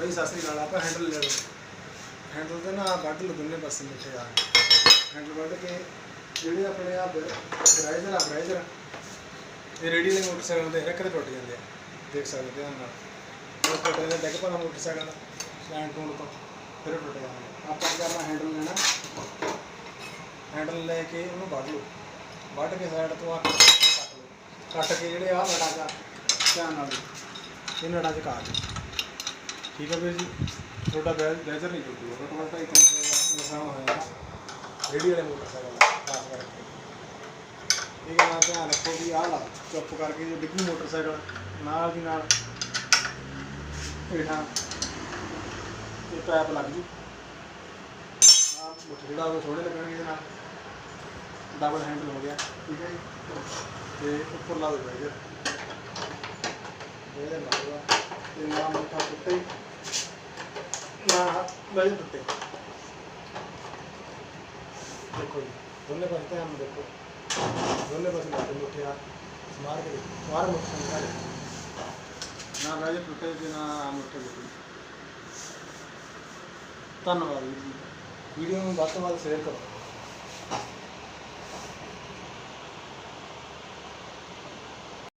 ਬਈ ਸਤਿ ਸ੍ਰੀ ਅਕਾਲ, ਆਪਾਂ ਹੈਂਡਲ ਲੈ ਲਓ। ਹੈਂਡਲ ਤੇ ਨਾ ਵੱਢ ਲਓ ਦੋਨੇ ਪਾਸੇ ਮਿੱਠੇ ਆ। ਹੈਂਡਲ ਵੱਢ ਕੇ ਜਿਹੜੇ ਆਪਣੇ ਆ ਬਰਾਈਜ਼ਰ ਆ ਬਰਾਈਜ਼ਰ ਇਹ ਰੇਡੀ ਦੇ ਮੋਟਰਸਾਈਕਲ ਦੇ ਇੱਕ ਤੇ ਟੁੱਟ ਜਾਂਦੇ ਆ। ਦੇਖ ਸਕਦੇ ਧਿਆਨ ਨਾਲ। ਉਹ ਟੁੱਟ ਜਾਂਦੇ ਡੈਕ ਪਾ ਮੋਟਰਸਾਈਕਲ ਦਾ ਸਟੈਂਡ ਟੂਲ ਤੋਂ, ਫਿਰ ਉਹ ਟੁੱਟ ਜਾਂਦੇ ਆਪਾਂ ਕੀ ਕਰਨਾ ਹੈਂਡਲ ਲੈਣਾ। ਹੈਂਡਲ ਲੈ ਕੇ ਉਹਨੂੰ ਵੱਢ ਲਓ। ਵੱਢ ਕੇ ਸਾਈਡ ਤੋਂ ਆ ਕੇ ਕੱਟ ਲਓ। ਕੱਟ ਕੇ ਜਿਹੜੇ ਆ ਨੜਾ ਜਾ ਧਿਆਨ ਨਾਲ ਇਹ ਨੜਾ ਚ ਕਾਟ। ਦਿਓ ਠੀਕ ਹੈ ਵੀਰ ਜੀ? ਤੁਹਾਡਾ ਬੈਜ਼ਰ ਨਹੀਂ ਟੁੱਟੂਗਾ। ਬਟ ਬਟ ਇੱਕ ਨੁਕਸਾਨ ਹੋਇਆ। ਰੇਡੀ ਵਾਲੇ ਮੋਟਰਸਾਈਕਲ ਦਾ, ਖਾਸ ਕਰਕੇ। ਠੀਕ ਨਾ ਧਿਆਨ ਰੱਖੋ ਵੀ ਆਹ ਲਾ, ਚੁੱਪ ਕਰਕੇ ਜੇ ਡਿੱਗੀ ਮੋਟਰਸਾਈਕਲ, ਨਾਲ ਦੀ ਨਾਲ ਹੇਠਾਂ ਇਹ ਪੈਪ ਲੱਗ ਜੂ। ਆਹ ਜਿਹੜਾ ਉਹ ਥੋੜੇ ਲੱਗਣਗੇ ਇਹਦੇ ਨਾਲ। ਡਬਲ ਹੈਂਡਲ ਹੋ ਗਿਆ, ਠੀਕ ਹੈ ਜੀ? ਤੇ ਉੱਪਰ ਲਾ ਦਿਓ ਬੈਜ਼ਰ। ਇਹਦੇ ਨਾਲ ਤੇ ਨਾ ਨਾ ਬੈਜ਼ਰ ਟੁੱਟੇ ਦੇਖੋ ਜੀ ਦੋਨੇ ਪਾਸੇ ਧਿਆਨ ਨਾਲ ਦੇਖੋ ਦੋਨੇ ਪਾਸੇ ਲੱਗ ਮੁੱਠੇ ਆ ਸਮਾਰ ਕੇ ਦੇਖੋ ਸਮਾਰ ਮੁੱਠੇ ਨਾਲ ਨਾ